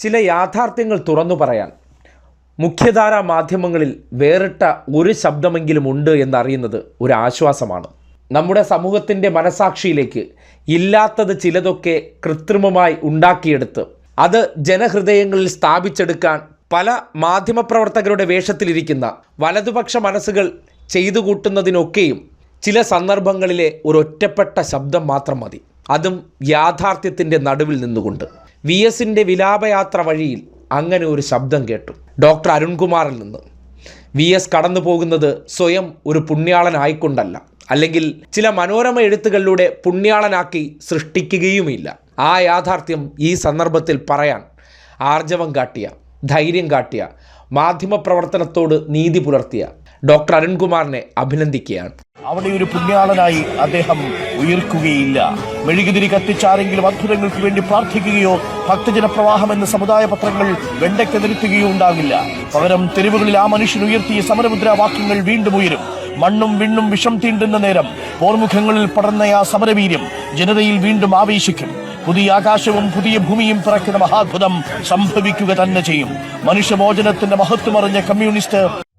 ചില യാഥാർത്ഥ്യങ്ങൾ തുറന്നു പറയാൻ. മുഖ്യധാരാ മാധ്യമങ്ങളിൽ വേറിട്ട ഒരു ശബ്ദമെങ്കിലും ഉണ്ട് എന്നറിയുന്നത് ഒരു ആശ്വാസമാണ്. നമ്മുടെ സമൂഹത്തിന്റെ മനസാക്ഷിയിലേക്ക് ഇല്ലാത്തത് ചിലതൊക്കെ കൃത്രിമമായി ഉണ്ടാക്കിയെടുത്ത് അത് ജനഹൃദയങ്ങളിൽ സ്ഥാപിച്ചെടുക്കാൻ പല മാധ്യമപ്രവർത്തകരുടെ വേഷത്തിലിരിക്കുന്ന വലതുപക്ഷ മനസ്സുകൾ ചെയ്തു കൂട്ടുന്നതിനൊക്കെയും ചില സന്ദർഭങ്ങളിലെ ഒരു ഒറ്റപ്പെട്ട ശബ്ദം മാത്രം മതി. അതും യാഥാർത്ഥ്യത്തിന്റെ നടുവിൽ നിന്നുകൊണ്ട്. വി എസിന്റെ വിലാപയാത്ര വഴിയിൽ അങ്ങനെ ഒരു ശബ്ദം കേട്ടു. ഡോക്ടർ അരുൺകുമാറിൽ നിന്ന്. വി എസ് കടന്നു പോകുന്നത് സ്വയം ഒരു പുണ്യാളനായിക്കൊണ്ടല്ല. അല്ലെങ്കിൽ ചില മനോരമ എഴുത്തുകളിലൂടെ പുണ്യാളനാക്കി സൃഷ്ടിക്കുകയുമില്ല. ആ യാഥാർത്ഥ്യം ഈ സന്ദർഭത്തിൽ പറയാൻ ആർജവം കാട്ടിയ ധൈര്യം കാട്ടിയ മാധ്യമപ്രവർത്തനത്തോട് നീതി പുലർത്തിയ ഡോക്ടർ അരുൺകുമാറിനെ അഭിനന്ദിക്കുകയാണ്. അവിടെ ഒരു പുണ്യാളനായി അദ്ദേഹം ഉയർക്കുകയില്ല. മെഴുകുതിരി കത്തിച്ചാരെങ്കിലും അത്ഭുതങ്ങൾക്ക് വേണ്ടി പ്രാർത്ഥിക്കുകയോ ഭക്തജനപ്രവാഹം എന്ന സമുദായ പത്രങ്ങൾ വെണ്ടയ്ക്ക് നിരത്തുകയോ ഉണ്ടാകില്ല. പകരം തെരുവുകളിൽ ആ മനുഷ്യൻ ഉയർത്തിയ സമരമുദ്രാവാക്യങ്ങൾ വീണ്ടും ഉയരും. മണ്ണും വിണ്ണും വിഷം തീണ്ടുന്ന നേരം പോർമുഖങ്ങളിൽ പടർന്ന ആ സമരവീര്യം ജനതയിൽ വീണ്ടും ആവേശിക്കും. പുതിയ ആകാശവും പുതിയ ഭൂമിയും പിറക്കുന്ന മഹാത്ഭുതം സംഭവിക്കുക തന്നെ ചെയ്യും. മനുഷ്യമോചനത്തിന്റെ മഹത്വമറിഞ്ഞ കമ്മ്യൂണിസ്റ്റ്